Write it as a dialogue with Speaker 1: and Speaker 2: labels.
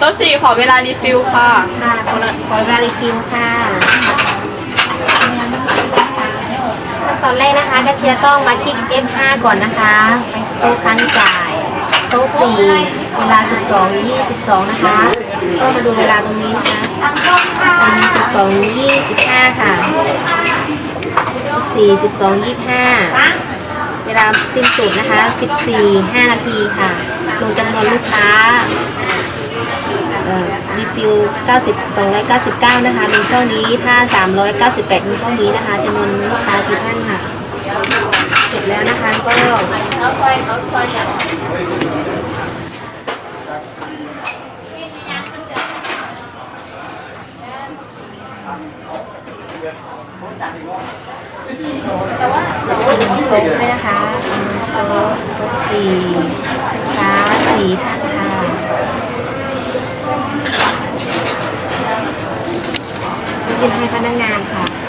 Speaker 1: โต๊ะสี่ขอเวลารีฟิลค่ะ
Speaker 2: ค่ะขอขอเวลารีฟิลค่ะขั้นตอนแรกนะคะกระเชียร์ต้องมาคลิก F5 ก่อนนะคะไปโต๊ะค้างจ่าย โต๊ะ4เวลา 12 22 นะคะ ก็มาดูเวลาตรงนี้นะคะ12 25 ค่ะ 4 12 25 เวลาสิ้นสุดนะคะ 14 5 นาทีค่ะ ลงจำนวนลูกค้า รีฟิล90 299 นะคะมีช่องนี้ถ้า 398มีช่องนี้นะคะจำนวนลูกค้ากี่ท่านค่ะ เสร็จแล้วนะคะก็โต๊ะด้วยนะคะโต๊ะโต๊ะสี่ลูกค้าสี่ท่านค่ะ ยื่นให้พนักงานค่ะ